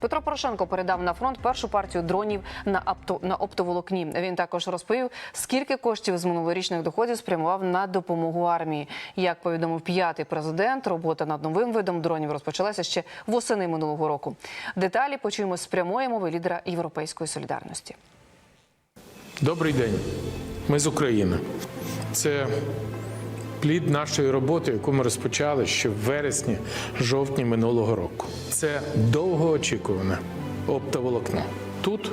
Петро Порошенко передав на фронт першу партію дронів на апто на оптоволокні. Він також розповів, скільки коштів з минулорічних доходів спрямував на допомогу армії. Як повідомив п'ятий президент, робота над новим видом дронів розпочалася ще восени минулого року. Деталі почуємо з прямої мови лідера Європейської солідарності. Добрий день. Ми з України. Це плід нашої роботи, яку ми розпочали ще в вересні, жовтні минулого року. Це довгоочікуване оптоволокно. Тут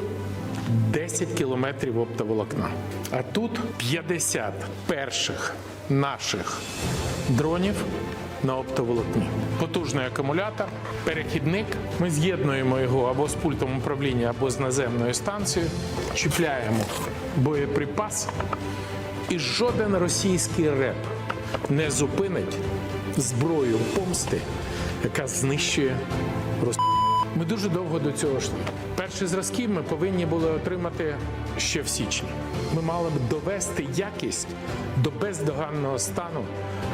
10 кілометрів оптоволокна, а тут 50 перших наших дронів на оптоволокні. Потужний акумулятор, перехідник. Ми з'єднуємо його або з пультом управління, або з наземною станцією, чіпляємо боєприпас, і жоден російський реп не зупинить зброю помсти, яка знищує Рос... Ми дуже довго до цього йшли. Перші зразки ми повинні були отримати ще в січні. Ми мали б довести якість до бездоганного стану,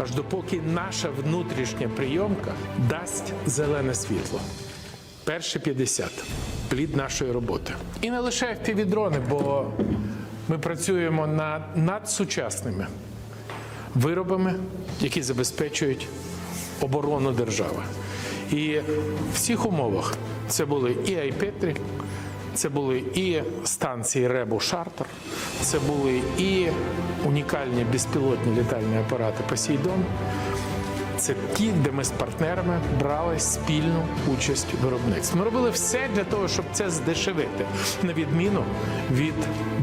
аж допоки наша внутрішня прийомка дасть зелене світло. Перші 50 плід нашої роботи. І не лише FPV-дрони, бо ми працюємо над надсучасними виробами, які забезпечують оборону держави. І в цих умовах це були і Айпетрі, це були і станції Ребу Шартер, це були і унікальні безпілотні літальні апарати Посейдон. Це ті, де ми з партнерами брали спільну участь в виробництві. Ми робили все для того, щоб це здешевити, на відміну від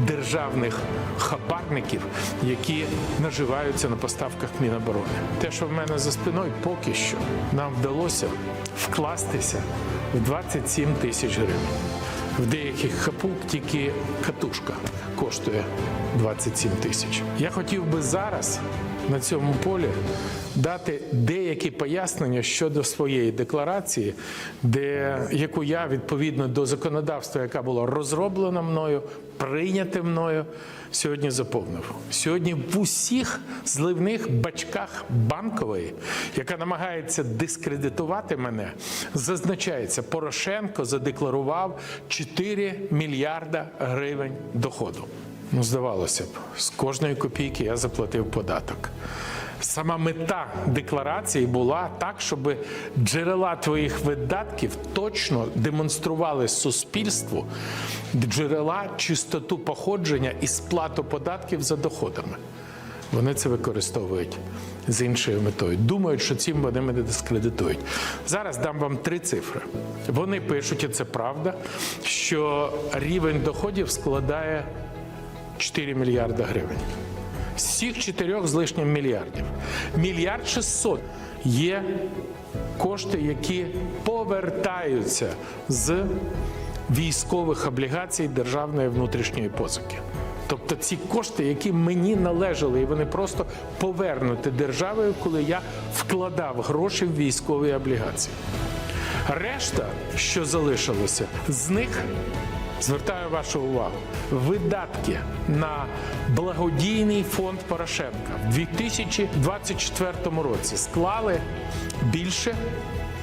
державних хабарників, які наживаються на поставках Міноборони. Те, що в мене за спиною, поки що нам вдалося вкластися в 27 тисяч гривень. В деяких хапук тільки катушка коштує 27 тисяч. Я хотів би зараз на цьому полі дати деякі пояснення щодо своєї декларації, де яку я відповідно до законодавства, яка була розроблена мною, прийнята мною, сьогодні заповнив. Сьогодні в усіх зливних бачках банкової, яка намагається дискредитувати мене, зазначається, Порошенко задекларував 4 мільярда гривень доходу. Ну, здавалося б, з кожної копійки я заплатив податок. Сама мета декларації була так, щоб джерела твоїх видатків точно демонстрували суспільству джерела чистоту походження і сплату податків за доходами. Вони це використовують з іншою метою. Думають, що цим вони мене дискредитують. Зараз дам вам три цифри. Вони пишуть, і це правда, що рівень доходів складає 4 мільярда гривень. З цих 4 з лишнім мільярдів. Мільярд 600 є кошти, які повертаються з військових облігацій державної внутрішньої позики. Тобто ці кошти, які мені належали, і вони просто повернуті державою, коли я вкладав гроші в військові облігації. Решта, що залишилося, з них звертаю вашу увагу, видатки на благодійний фонд Порошенка в 2024 році склали більше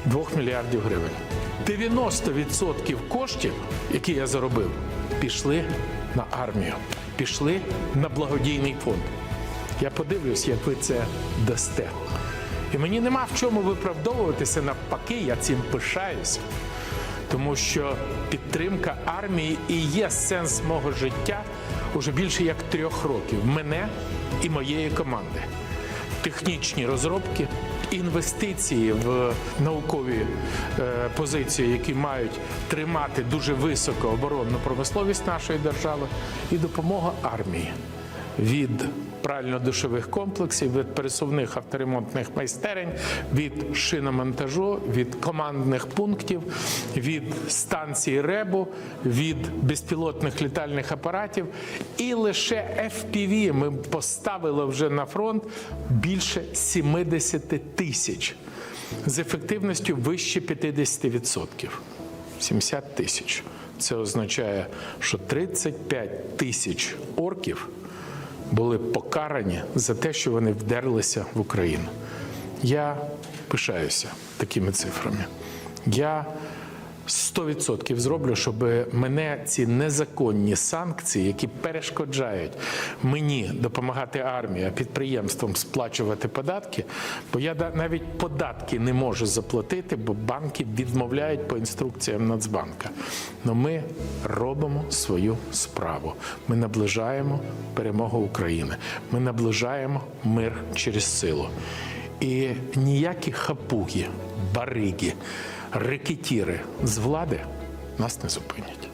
2 мільярдів гривень. 90% коштів, які я заробив, пішли на армію, пішли на благодійний фонд. Я подивлюсь, як ви це дасте. І мені нема в чому виправдовуватися навпаки, я цим пишаюся. Тому що підтримка армії і є сенс мого життя уже більше як трьох років мене і моєї команди. Технічні розробки, інвестиції в наукові е, позиції, які мають тримати дуже високо оборонну промисловість нашої держави, і допомога армії від прально-душових комплексів, від пересувних авторемонтних майстерень, від шиномонтажу, від командних пунктів, від станції РЕБу, від безпілотних літальних апаратів. І лише FPV ми поставили вже на фронт більше 70 тисяч з ефективністю вище 50%. 70 тисяч. Це означає, що 35 тисяч орків були покарані за те, що вони вдерлися в Україну. Я пишаюся такими цифрами. Я 100% зроблю, щоб мене ці незаконні санкції, які перешкоджають мені допомагати армії, підприємствам сплачувати податки, бо я навіть податки не можу заплатити, бо банки відмовляють по інструкціям Нацбанка. Но ми робимо свою справу. Ми наближаємо перемогу України. Ми наближаємо мир через силу. І ніякі хапуги, бариги, рекетіри з влади нас не зупинять.